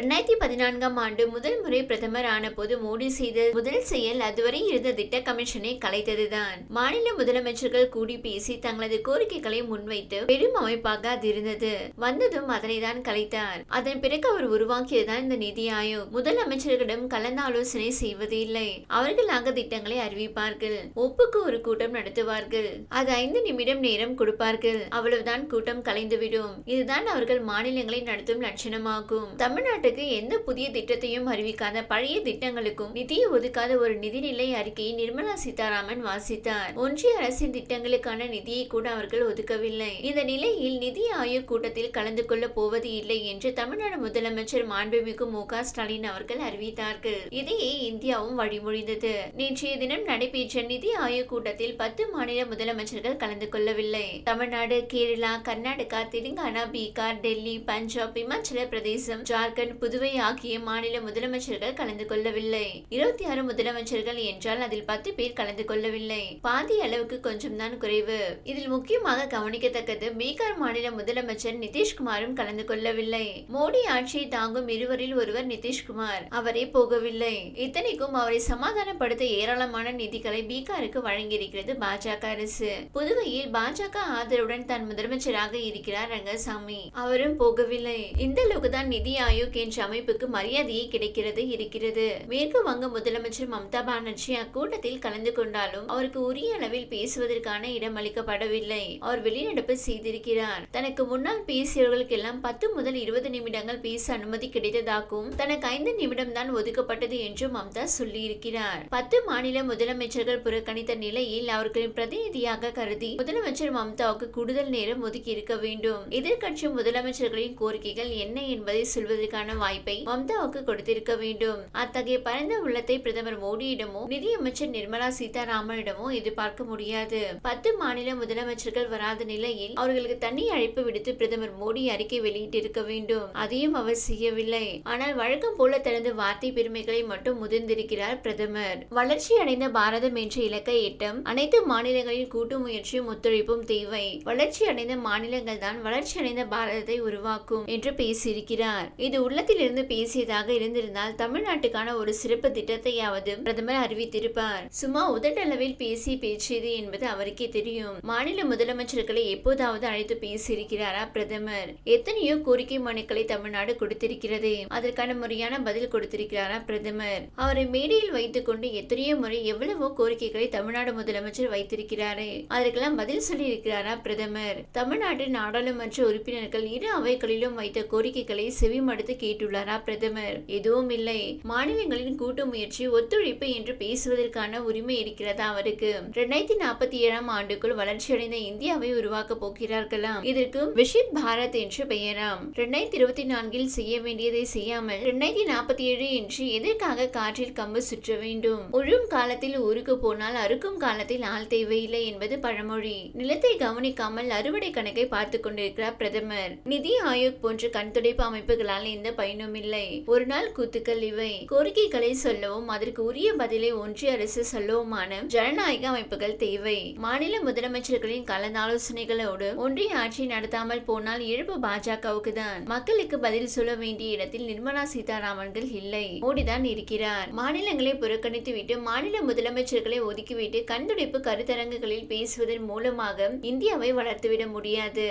ரெண்டாயிரத்தி பதினான்காம் ஆண்டு முதல் முறை பிரதமர் ஆன போது மோடி செய்த முதல் செயல் அதுவரை இருந்த திட்ட கமிஷனை கலைத்ததுதான். மாநில முதலமைச்சர்கள் கூடி பேசி தங்களது கோரிக்கைகளை முன்வைத்து பெரும் அமைப்பாக அது இருந்தது வந்ததும் அதனை தான் கலைத்தார். அதன் பிறகு அவர் உருவாக்கியதுதான் இந்த நிதி ஆயோக். முதலமைச்சர்களிடம் கலந்தாலோசனை செய்வது இல்லை. அவர்களாக திட்டங்களை அறிவிப்பார்கள். ஒப்புக்கு ஒரு கூட்டம் நடத்துவார்கள். அது ஐந்து நிமிடம் நேரம் கொடுப்பார்கள். அவ்வளவுதான் கூட்டம் கலைந்துவிடும். இதுதான் அவர்கள் மாநிலங்களை நடத்தும் லட்சணமாகும். தமிழ்நாட்டுக்கு எந்த புதிய திட்டத்தையும் அறிவிக்காத பழைய திட்டங்களுக்கும் நிதியை ஒதுக்காத ஒரு நிதிநிலை அறிக்கையை நிர்மலா சீதாராமன் வாசித்தார். ஒன்றிய அரசின் திட்டங்களுக்கான நிதியை கூட அவர்கள் ஒதுக்கவில்லை. இந்த நிலையில் நிதி ஆயோக் கூட்டத்தில் கலந்து கொள்ள போவது இல்லை என்று தமிழ்நாடு முதலமைச்சர் மாண்புமிகு மு க ஸ்டாலின் அவர்கள் அறிவித்தார்கள். இதையே இந்தியாவும் வழிமொழிந்தது. நேற்றைய தினம் நடைபெற்ற நிதி ஆயோக் கூட்டத்தில் பத்து மாநில முதலமைச்சர்கள் கலந்து கொள்ளவில்லை. தமிழ்நாடு கேரளா கர்நாடகா தெலுங்கானா பீகார் டெல்லி பஞ்சாப் இமாச்சல பிரதேசம் ஜார்க்கண்ட் புதுவை ஆகிய மாநில முதலமைச்சர்கள் கலந்து கொள்ளவில்லை. இருபத்தி ஆறு முதலமைச்சர்கள் என்றால் அதில் பத்து பேர் கலந்து கொள்ளவில்லை. பாதி அளவுக்கு கொஞ்சம் தான் குறைவு. இதில் முக்கியமாக கவனிக்கத்தக்கது பீகார் மாநில முதலமைச்சர் நிதிஷ்குமாரும் கலந்து கொள்ளவில்லை. மோடி ஆட்சியை தாங்கும் இருவரில் ஒருவர் நிதிஷ்குமார். அவரே போகவில்லை. இத்தனைக்கும் அவரை சமாதானப்படுத்த ஏராளமான நிதிகளை பீகாருக்கு வழங்கியிருக்கிறது பாஜக அரசு. புதுவையில் பாஜக ஆதரவுடன் தான் முதலமைச்சராக இருக்கிறார் ரங்கசாமி. அவரும் போகவில்லை. இந்த அளவுக்கு தான் நிதி ஆயோக் என்ற அமைப்புக்கு மரியாதையே கிடைக்கிறது இருக்கிறது. மேற்கு வங்க முதலமைச்சர் மம்தா பானர்ஜி அக்கூட்டத்தில் கலந்து கொண்டாலும் அவருக்கு உரிய அளவில் பேசுவதற்கான இடம் அளிக்கப்படவில்லை. அவர் வெளிநடப்பு செய்திருக்கிறார். தனக்கு முன்னால் பேசியவர்களுக்கெல்லாம் பத்து முதல் இருபது நிமிடங்கள் பேச அனுமதி கிடைத்ததாகவும் தனக்கு ஐந்து நிமிடம் தான் ஒதுக்கப்பட்டது என்றும் மம்தா சொல்லியிருக்கிறார். பத்து மாநில முதலமைச்சர்கள் புறக்கணித்த நிலையில் அவர்களின் பிரதிநிதியாக கருதி முதலமைச்சர் மம்தாவுக்கு கூடுதல் நேரம் ஒதுக்கி இருக்க வேண்டும். எதிர்க்கட்சி முதலமைச்சர்களின் கோரிக்கைகள் என்ன என்பதை சொல்வதற்கான வாய்ப்பை மம்தாவுக்கு கொடுத்திருக்க வேண்டும். அத்தகைய பரந்த உள்ளத்தை பிரதமர் மோடியிடமோ நிதியமைச்சர் நிர்மலா சீதாராமனிடமோ எதிர்பார்க்க முடியாது. பத்து மாநில முதலமைச்சர்கள் வராத நிலையில் அவர்களுக்கு தனி அழைப்பு விடுத்து பிரதமர் மோடி அறிக்கை வெளியிட்டிருக்க வேண்டும். அதையும் அவர் செய்யவில்லை. ஆனால் வழக்கம் போல தனது வார்த்தை பெருமைகளை மட்டும் முதிர்ந்திருக்கிறார் பிரதமர். வளர்ச்சி அடைந்த பாரதம் என்ற இலக்கை எட்டும் அனைத்து மாநிலங்களின் கூட்டு முயற்சியும் ஒத்துழைப்பும் தேவை. வளர்ச்சி அடைந்த மாநிலங்கள் தான் வளர்ச்சி அடைந்த பாரதத்தை உருவாக்கும் என்று பேசியிருக்கிறார். இது உள்ள உள்ளத்திலிருந்து பேசியதாக இருந்திருந்தால் தமிழ்நாட்டுக்கான ஒரு சிறப்பு திட்டத்தையாவது பிரதமர் அறிவித்திருப்பார். சும்மா உதட்டளவில் பேசி பேசியது என்பது அவருக்கே தெரியும். மாநில முதலமைச்சர்களை எப்போதாவது அழைத்து பேசியிருக்கிறாரா பிரதமர்? எத்தனையோ கோரிக்கை மனுக்களை தமிழ்நாடு கொடுத்திருக்கிறது. அதற்கான முறையான பதில் கொடுத்திருக்கிறாரா பிரதமர்? அவரை மேடையில் வைத்துக் கொண்டு எத்தனையோ முறை எவ்வளவோ கோரிக்கைகளை தமிழ்நாடு முதலமைச்சர் வைத்திருக்கிறாரே. அதற்கெல்லாம் பதில் சொல்லி இருக்கிறாரா பிரதமர்? தமிழ்நாட்டின் நாடாளுமன்ற உறுப்பினர்கள் இரு அவைகளிலும் வைத்த கோரிக்கைகளை செவிமடுத்து கேட்டுள்ளாரா பிரதமர் எதுவும் இல்லை. மாநிலங்களின் கூட்டு முயற்சி ஒத்துழைப்பு என்று பேசுவதற்கான உரிமை இருக்கிறதா அவருக்கு? இரண்டாயிரத்தி நாற்பத்தி ஏழாம் ஆண்டுக்குள் வளர்ச்சியடைந்த இந்தியாவை உருவாக்க போகிறார்களாம் இதற்கு விஷித் பாரத் என்று பெயராம். இரண்டாயிரத்தி இருபத்தி நான்கில் செய்ய வேண்டியதை செய்யாமல் இரண்டாயிரத்தி நாற்பத்தி ஏழு என்று எதற்காக காற்றில் கம்பு சுற்ற வேண்டும்? உழும் காலத்தில் ஊருக்கு போனால் அறுக்கும் காலத்தில் ஆள் தேவையில்லை என்பது பழமொழி. நிலத்தை கவனிக்காமல் அறுவடை கணக்கை பார்த்து கொண்டிருக்கிறார் பிரதமர். நிதி ஆயோக் போன்ற கண்துடைப்பு அமைப்புகளால் இந்த பயனும் இல்லை ஒரு நாள் கூத்துக்கள் இவை. கோரிக்கைகளை சொல்லவும் அதற்கு உரிய பதிலை ஒன்றிய அரசு சொல்லவுமான ஜனநாயக அமைப்புகள் தேவை. மாநில முதலமைச்சர்களின் கலந்தாலோசனைகளோடு ஒன்றிய ஆட்சி நடத்தாமல் போனால் இழப்பு பாஜகவுக்கு தான். மக்களுக்கு பதில் சொல்ல வேண்டிய இடத்தில் நிர்மலா சீதாராமன்கள் இல்லை. மோடிதான் இருக்கிறார். மாநிலங்களை புறக்கணித்துவிட்டு மாநில முதலமைச்சர்களை ஒதுக்கிவிட்டு கண்துடைப்பு கருத்தரங்குகளில் பேசுவதன் மூலமாக இந்தியாவை வளர்த்துவிட முடியாது.